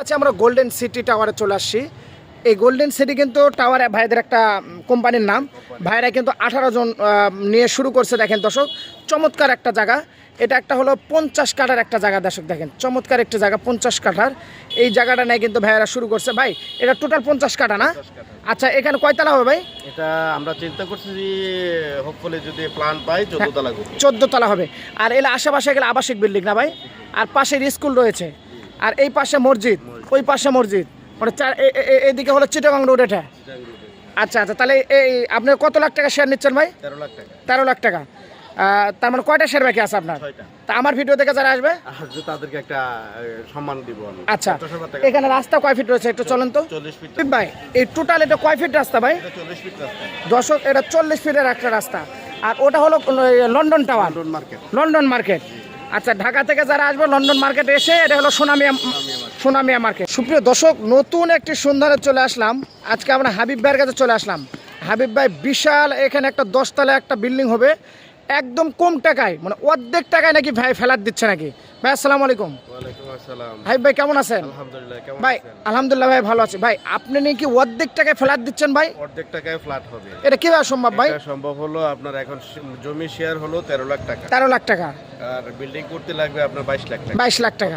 আচ্ছা আমরা golden city টাওয়ারে চলে আসছি। এই গোল্ডেন সিটি কিন্তু টাওয়ার ভাইদের একটা কোম্পানির নাম। ভাইরা কিন্তু আঠারো জন নিয়ে শুরু করছে দেখেন দর্শক। চমৎকার একটা জায়গা। এটা একটা হলো পঞ্চাশ কাঠার একটা জায়গা দর্শক দেখেন। চমৎকার একটা জায়গা পঞ্চাশ কাঠার। এই জায়গাটা নিয়ে কিন্তু ভাইয়েরা শুরু করছে। ভাই এটা টোটাল পঞ্চাশ কাঠা না? আচ্ছা এখানে কয়তলা হবে ভাই? এটা আমরা চিন্তা করছি যে হোপফুলি যদি প্ল্যান পাই চোদ্দ তলা চোদ্দ তলা হবে। আর এলে আশেপাশে গেলে আবাসিক বিল্ডিং না ভাই? আর পাশের স্কুল রয়েছে। আর এই পাশে মসজিদ ওই পাশে মসজিদ। মানে চার এদিকে হলো চিটাগাং রোড এটা। আচ্ছা আচ্ছা তাহলে এই আপনি কত লাখ টাকা শেয়ার নিচ্ছেন ভাই? তেরো লাখ টাকা। তেরো লাখ টাকা। তার মানে কয়টা শেয়ার বাকি আছে আপনার? তা আমার ভিডিও দেখে যারা আসবে? তাদেরকে একটা সম্মান দিব আচ্ছা এখানে রাস্তা কয় ফিট রয়েছে একটু চলেন তো? ফিট ভাই এই টোটাল এটা কয় ফিট রাস্তা ভাই? ফিট রাস্তা। দর্শক এটা চল্লিশ ফিটের একটা রাস্তা। আর ওটা হলো London tower London market London market আচ্ছা ঢাকা থেকে যারা আসবে, লন্ডন মার্কেট এসে, এটা হলো সোনামিয়া সোনামিয়া মার্কেট সুপ্রিয় দর্শক, নতুন একটি সন্ধানে চলে আসলাম। আজকে আমরা হাবিব ভাইয়ের কাছে চলে আসলাম। হাবিব ভাই, বিশাল এখানে একটা দশতলা একটা বিল্ডিং হবে। একদম কম টাকায় মানে অর্ধেক টাকায় নাকি ভাই ফেলার দিচ্ছে নাকি? ভাই আসসালামু আলাইকুম। ভাই ভাই কেমন আছেন? ভাই আলহামদুলিল্লাহ ভাই ভালো আছি। ভাই আপনি নাকি অর্ধেক টাকায় ফেলার দিচ্ছেন ভাই? অর্ধেক টাকায় ফ্ল্যাট হবে। এটা কীভাবে সম্ভব ভাই? সম্ভব হলো আপনার এখন জমি শেয়ার হলো তেরো লাখ টাকা। তেরো লাখ টাকা। আর বিল্ডিং করতে লাগবে আপনার বাইশ লাখ টাকা। বাইশ লাখ টাকা।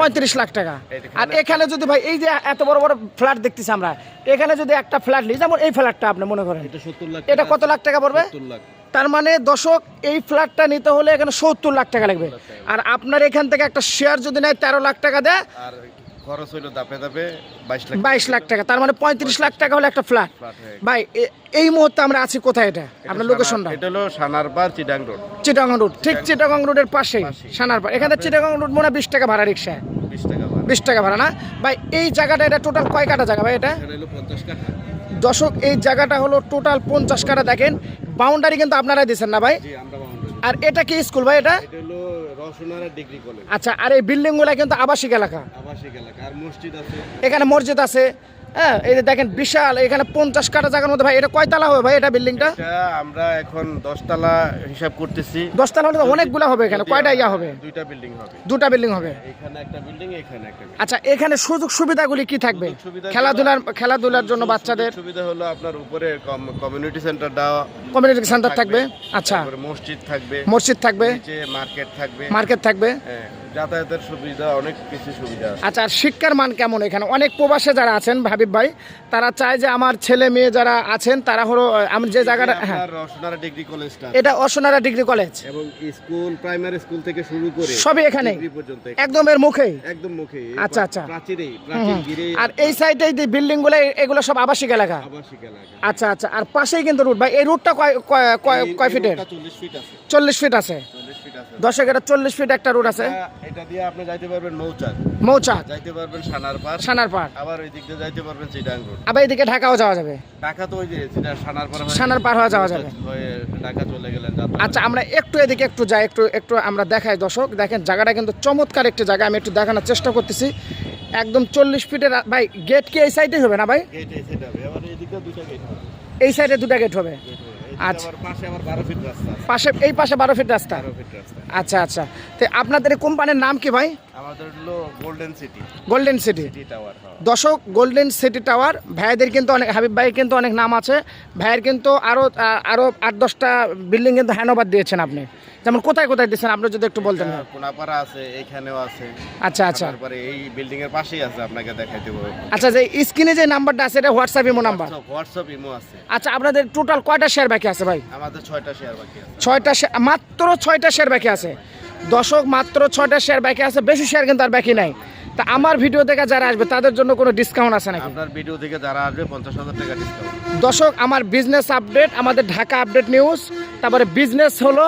পঁয়ত্রিশ লাখ। টাকা। আর এখানে যদি ভাই এই যে এত বড় বড় ফ্ল্যাট দেখতেছি আমরা এখানে যদি একটা ফ্ল্যাট নিই যেমন এই ফ্ল্যাটটা আপনি মনে করেন এটা সত্তর লাখ এটা কত লাখ টাকা পড়বে? সত্তর লাখ। তার মানে দশক এই ফ্ল্যাটটা নিতে হলে এখানে সত্তর লাখ টাকা লাগবে। আর আপনার এখান থেকে একটা শেয়ার যদি নেয় তেরো লাখ টাকা দেয় আর খরচ হইল দাপে দাপে বাইশ লাখ টাকা। তার মানে পঁয়ত্রিশ লাখ টাকা হলে একটা ফ্ল্যাট ভাই এই মুহূর্তে আমরা আছি কোথায় এটা? আপনার লোকেশনটা এটা হলো সানারপাড় চিডাং রোড। চিটাগং রোড। ঠিক চিটাগং রোডের পাশেই সানারপাড় এখানে চিটাগং রোড মনে হয় বিশ টাকা ভাড়া রিক্সা বিশ টাকা বিশ টাকা ভাড়া না? ভাই এই জায়গাটা এটা টোটাল কয় কাটা জায়গা ভাই এটা? দর্শক এই জায়গাটা হলো টোটাল পঞ্চাশ কাটা দেখেন। বাউন্ডারি কিন্তু আপনারাই দিচ্ছেন না ভাই? আর এটা কি স্কুল ভাই এটা? আচ্ছা আর এই বিল্ডিংগুলা কিন্তু আবাসিক এলাকা। এখানে মসজিদ আছে। হ্যাঁ এই যে দেখেন বিশাল এখানে পঞ্চাশ কাটা জায়গার মধ্যে ভাই এটা কয়তলা হবে ভাই এটা বিল্ডিংটা? আমরা এখন দশতলা হিসাব করতেছি। দশতলা হলে অনেকগুলো হবে এখানে কয়টা ইয়া হবে? দুইটা বিল্ডিং হবে। দুটা বিল্ডিং হবে? এখানে একটা বিল্ডিং এখানে একটা আচ্ছা এখানে সুযোগ সুবিধাগুলি কি থাকবে? খেলাধুলার খেলাধুলার জন্য বাচ্চাদের? সুবিধা হলো আপনার উপরে কমিউনিটি সেন্টার দেওয়া কমিউনিটি সেন্টার থাকবে। আচ্ছা। মসজিদ থাকবে। মসজিদ থাকবে? মার্কেট থাকবে। মার্কেট থাকবে? হ্যাঁ যাতায়াতের সুবিধা অনেক কিছু সুবিধা আচ্ছা আর শিক্ষার মান কেমন এখানে? অনেক প্রবাসে যারা আছেন হাবিব ভাই তারা চায় যে আমার ছেলে মেয়ে যারা আছেন তারা হলো আমি যে জায়গাটা হ্যাঁ। রসনারা ডিগ্রি কলেজটা এটা অসোনারা ডিগ্রি কলেজ এবং স্কুল প্রাইমারি স্কুল থেকে শুরু করে সবই এখানে। একদম এর মুখেই। একদম মুখে আচ্ছা, আচ্ছা। প্রাচীরে প্রাচীর গিরে আর এই সাইডে যে বিল্ডিংগুলো এগুলো সব আবাসিক এলাকা। আবাসিক এলাকা। আচ্ছা আচ্ছা। আর পাশেই কিন্তু রুট ভাই এই রুটটা কয় কয়- কয় ফিটের রোডটা চল্লিশ ফিট আছে। চল্লিশ ফিট আছে। এটা চল্লিশ ফিট একটা রুট আছে। এটা- এটা দিয়ে আপনি যাইতে পারবেন মৌচাক। মৌচাক। যাইতে পারবেন সানার পার সানার পার আবার ওই দিক দিয়ে যাইতে পারবেন চিটাং রোড আবার এদিকে ঢাকাও যাওয়া যাবে। ঢাকা তো ওই যে সানার পার সানার পার হয়ে যাওয়া যাবে। ঢাকা চলে গেলেন আচ্ছা আমরা একটু এদিকে একটু যাই একটু একটু আমরা দেখাই দর্শক। দেখেন জায়গাটা কিন্তু চমৎকার একটি জায়গা আমি একটু দেখানোর চেষ্টা করতেছি। একদম চল্লিশ ফিটের ভাই গেট কি এই সাইডে হবে না ভাই? এই সাইডে দুটা গেট হবে। আচ্ছা। পাশে এই পাশে বারো ফিট রাস্তা? আচ্ছা আচ্ছা। তো আপনাদের কোম্পানির নাম কি ভাই? আমাদের হলো golden city golden city golden city tower ভাইদের কিন্তু অনেক হাবিব ভাই কিন্তু অনেক নাম আছে। ভাইয়ের কিন্তু আরও আরও আট দশটা বিল্ডিং কিন্তু হ্যানোভার দিয়েছেন আপনি। যেমন কোথায় কোথায় দিচ্ছেন? আপনি যদি একটু বলতেন। কোনাপাড়া আছে এইখানেও আছে। আচ্ছা আচ্ছা। তারপরে এই বিল্ডিং এর পাশেই আছে আপনাকে দেখাই দেবো। আচ্ছা যে স্ক্রিনে যে নাম্বারটা আছে এটা WhatsApp imo number? WhatsApp imo আছে। আচ্ছা আপনাদের টোটাল কয়টা শেয়ার বাকি আছে ভাই? আমাদের ছয়টা শেয়ার বাকি আছে। ছয়টা share- মাত্র ছয়টা শেয়ার বাকি আছে। দশক মাত্র ছয়টা শেয়ার বাকি আছে। বেশি শেয়ার কিন্তু আর বাকি নাই। তা আমার ভিডিও থেকে যারা আসবে তাদের জন্য কোনো ডিসকাউন্ট আছে নাকি? আপনার ভিডিও থেকে যারা আসবে পঞ্চাশ হাজার টাকা ডিসকাউন্ট দর্শক আমার বিজনেস আপডেট আমাদের ঢাকা আপডেট নিউজ তারপরে বিজনেস হলো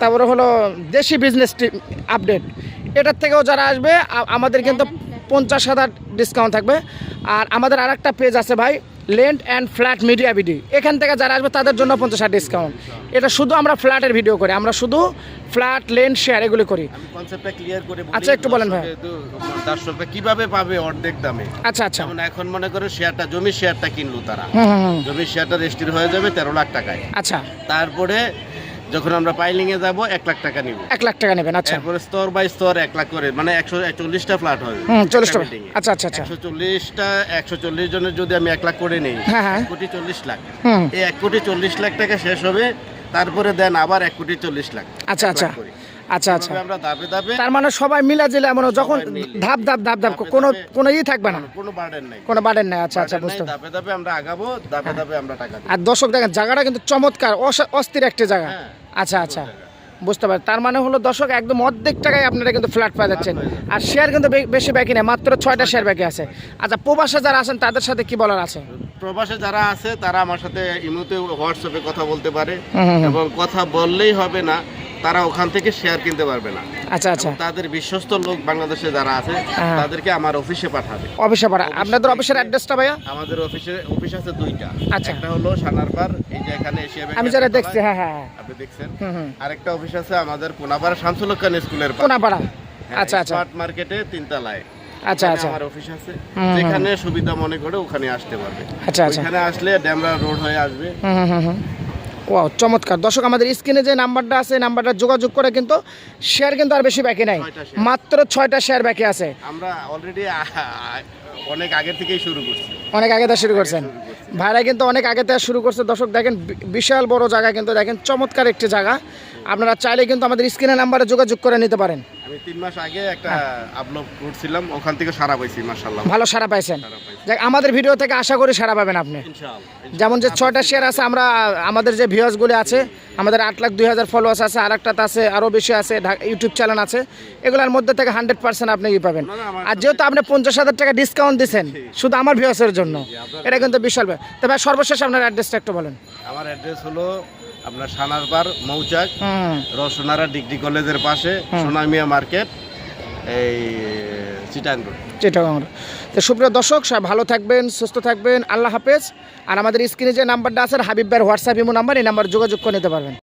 তারপরে হলো দেশি বিজনেস আপডেট এটার থেকেও যারা আসবে আমাদের কিন্তু পঞ্চাশ হাজার ডিসকাউন্ট থাকবে। আর আমাদের আর একটা পেজ আছে ভাই land and flat media video এখান থেকে যারা আসবে তাদের জন্য পঞ্চাশ হাজার ডিসকাউন্ট এটা শুধু আমরা ফ্ল্যাটের ভিডিও করি আমরা শুধু ফ্ল্যাট লেন্ড শেয়ার এগুলি করি। আচ্ছা, একটু বলেন ভাই। দর্শকরা কীভাবে পাবে অর্ধেক দামে? আচ্ছা আচ্ছা। যেমন এখন মনে করে শেয়ারটা জমি শেয়ারটা কিনলো তারা। জমির শেয়ারটা রেজিস্ট্রি হয়ে যাবে তেরো লাখ টাকায়। আচ্ছা। তারপরে যখন আমরা পাইলিং এ যাব এক লাখ টাকা নিব। এক লাখ টাকা নেবেন আচ্ছা। তারপর স্তর বাই স্তর এক লাখ করে মানে একশো একচল্লিশটা ফ্ল্যাট হবে। হুম চল্লিশ টা আচ্ছা আচ্ছা আচ্ছা। একশো চল্লিশটা একশো চল্লিশ জনের যদি আমি এক লাখ করে নিই হ্যাঁ, হ্যাঁ। এক কোটি চল্লিশ লাখ। হুম। এই এক কোটি চল্লিশ লাখ টাকা শেষ হবে তারপরে দেন আবার এক কোটি চল্লিশ লাখ। আচ্ছা আচ্ছা। আচ্ছা আচ্ছা। আমরা ধাপে ধাপে তার মানে সবাই মিলা জিলে এমন যখন ধাপ ধাপ ধাপ ধাপ ধাপে কোনো কোনো ই থাকবে না। কোনো বার্ডেন নাই। কোনো বাড়েন নাই। আচ্ছা আচ্ছা বুঝতে ধাপে ধাপে আমরা আগাবো ধাপে ধাপে আমরা টাকা আর দর্শক দেখেন জায়গাটা কিন্তু চমৎকার অস- অস্থির একটি জায়গা। হ্যাঁ, আচ্ছা আচ্ছা বুঝতে পারি তার মানে হলো দর্শক একদম অর্ধেক টাকায় আপনারা কিন্তু ফ্ল্যাট পাওয়া যাচ্ছেন। আর শেয়ার কিন্তু বেশি বাকি নেই মাত্র ছয়টা শেয়ার বাকি আছে। আচ্ছা প্রবাসে যারা আছেন তাদের সাথে কি বলার আছে? প্রবাসে যারা আছে তারা আমার সাথে ইমুতে হোয়াটসঅ্যাপে কথা বলতে পারে। এবং কথা বললেই হবে না। তারা ওখান থেকে শেয়ার কিনতে পারবে না। আচ্ছা আচ্ছা। তাদের বিশ্বস্ত লোক বাংলাদেশে যারা আছে হ্যাঁ। তাদেরকে আমার অফিসে পাঠাবে। অফিসে পাড়া আপনাদের অফিসের অ্যাড্রেসটা ভাইয়া? আমাদের অফিসে অফিস আছে দুইটা। আচ্ছা। একটা হলো সানারপার এই যে এখানে এশিয়া আমি যারা দেখছি হ্যাঁ হ্যাঁ হ্যাঁ। আপনি দেখছেন? আরেকটা অফিস আছে আমাদের কোনাপাড়া শামসুল খান স্কুলের পাশে। কোনাপাড়া। হ্যাঁ, আচ্ছা আচ্ছা। স্মার্ট মার্কেটে তিনতলায়। আচ্ছা আচ্ছা। আমার অফিস আছে। যেখানে সুবিধা মনে করে ওখানে আসতে পারবে। আচ্ছা আচ্ছা। ওখানে আসলে ড্যামরা রোড হয়ে আসবে। হুম হুম হুম। ও চমৎকার। দর্শক আমাদের স্ক্রিনে যে নাম্বারটা আছে নাম্বারটা যোগাযোগ করে কিন্তু শেয়ার কিন্তু আর বেশি বাকি নাই। মাত্র ছয়টা শেয়ার বাকি আছে। আমরা অলরেডি অনেক আগে থেকেই শুরু করছি। অনেক আগে থেকে শুরু করছেন। ভাইরা কিন্তু অনেক আগে থেকে শুরু করছে। দর্শক দেখেন বিশাল বড় জায়গা কিন্তু দেখেন চমৎকার একটি জায়গা। আপনারা চাইলে কিন্তু আমাদের স্ক্রিনে নাম্বারে যোগাযোগ করে নিতে পারেন। আমি তিন মাস আগে একটা। আপলোড করছিলাম ওখান থেকে সারা পাইছি মার্শাল্লাহ ভালো সারা পাইছেন। যাক আমাদের ভিডিও থেকে আশা করি সারা পাবেন আপনি। যেমন যে ছয়টা শেয়ার আছে আমরা আমাদের যে ভিউয়ার্সগুলি আছে আমাদের আট লাখ দুই হাজার ফলোয়ার্স আছে আর একটাতে আছে আরও বেশি আছে ইউটিউব চ্যানেল আছে এগুলোর মধ্যে থেকে হান্ড্রেড পার্সেন্ট আপনি ই পাবেন। আর যেহেতু আপনি পঞ্চাশ হাজার টাকা ডিসকাউন্ট দিচ্ছেন শুধু আমার ভিউয়ার্সের জন্য। এটা কিন্তু বিশাল ব্যাপার। তবে সর্বশেষ আপনার অ্যাড্রেসটা একটু বলেন। আমার অ্যাড্রেস হলো আপনার সানারপার মৌচাক রসনারা ডিগ্রি কলেজের পাশে সোনামিয়া মার্কেট এই চিটাং রোড চিটাগাং। তো সুপ্রিয় দর্শক সব ভালো থাকবেন সুস্থ থাকবেন আল্লাহ হাফেজ। আর আমাদের স্ক্রিনে যে নাম্বারটা আছে হাবিব ভাইয়ের হোয়াটসঅ্যাপ ইমো নাম্বার এই নাম্বার যোগাযোগ করে নিতে পারবেন।